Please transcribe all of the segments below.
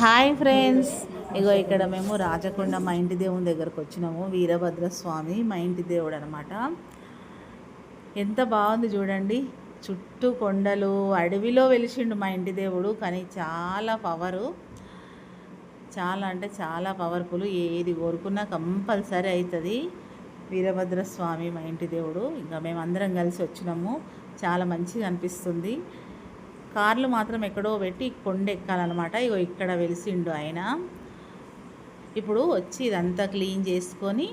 Hi friends. ఇగో ఇక్కడ మేము రాజకొండ మా ఇంటి దేవుని దగ్గరకు వచ్చినాము. వీరభద్ర స్వామి మా ఇంటి దేవుడు అనమాట ఎంత బాగుంది చూడండి. చుట్టూ కొండలు అడవిలో వెలిసిండు మా ఇంటి దేవుడు కానీ చాలా పవరు. చాలా అంటే చాలా పవర్ఫుల్. ఏది కోరుకున్నా కంపల్సరీ అవుతుంది. వీరభద్ర స్వామి మా ఇంటి దేవుడు. ఇంకా మేము అందరం కలిసి వచ్చినాము. చాలా మంచిగా అనిపిస్తుంది. కార్లు మాత్రం ఎక్కడో పెట్టి కొండెక్కాలన్నమాట. ఇగో ఇక్కడ వెలిసిండు ఆయన. ఇప్పుడు వచ్చి ఇదంతా క్లీన్ చేసుకొని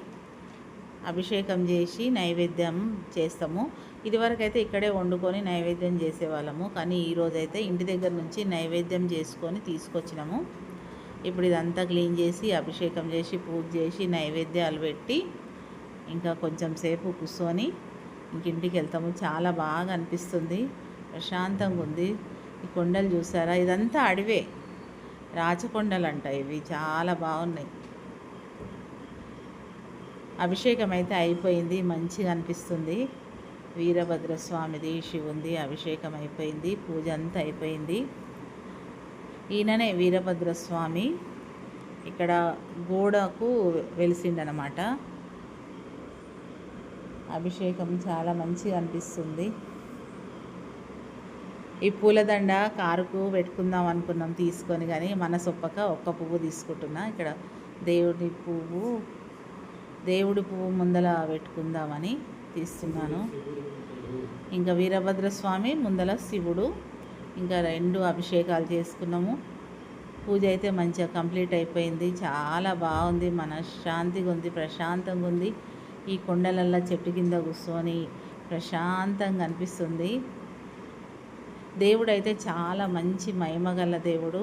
అభిషేకం చేసి నైవేద్యం చేస్తాము. ఇదివరకైతే ఇక్కడే వండుకొని నైవేద్యం చేసేవాళ్ళము. కానీ ఈరోజైతే ఇంటి దగ్గర నుంచి నైవేద్యం చేసుకొని తీసుకొచ్చినాము. ఇప్పుడు ఇదంతా క్లీన్ చేసి అభిషేకం చేసి పూజ చేసి నైవేద్యాలు పెట్టి ఇంకా కొంచెం సేపు కూర్చొని ఇంకింటికి వెళ్తాము. చాలా బాగా అనిపిస్తుంది. ప్రశాంతంగా ఉంది. ఈ కొండలు చూసారా? ఇదంతా అడవే. రాచకొండలు అంట ఇవి. చాలా బాగున్నాయి. అభిషేకం అయితే అయిపోయింది. మంచిగా అనిపిస్తుంది. వీరభద్రస్వామిది శివుంది అభిషేకం అయిపోయింది. పూజ అంతా అయిపోయింది. ఈయననే వీరభద్రస్వామి ఇక్కడ గోడకు వెలిసిండనమాట. అభిషేకం చాలా మంచిగా అనిపిస్తుంది. ఈ పూలదండ కారుకు పెట్టుకుందాం అనుకున్నాం తీసుకొని కానీ మన సొప్పక ఒక్క పువ్వు తీసుకుంటున్నా. ఇక్కడ దేవుడి పువ్వు దేవుడి పువ్వు ముందల పెట్టుకుందామని తీస్తున్నాను. ఇంకా వీరభద్ర స్వామి ముందల శివుడు ఇంకా రెండు అభిషేకాలు చేసుకున్నాము. పూజ అయితే మంచిగా కంప్లీట్ అయిపోయింది. చాలా బాగుంది మనశ్శాంతిగా ఉంది ప్రశాంతంగా ఉంది. ఈ కొండలల్లో చెట్టు కింద కూర్చొని ప్రశాంతంగా అనిపిస్తుంది. దేవుడు అయితే చాలా మంచి మహిమగల దేవుడు.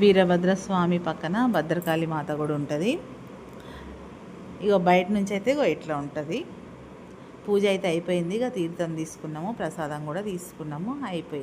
వీరభద్ర స్వామి పక్కన భద్రకాళి మాత కూడా ఉంటుంది. ఇక బయట నుంచి అయితే ఇగో ఇట్లా ఉంటుంది. పూజ అయితే అయిపోయింది. ఇక తీర్థం తీసుకున్నాము. ప్రసాదం కూడా తీసుకున్నాము. అయిపోయింది.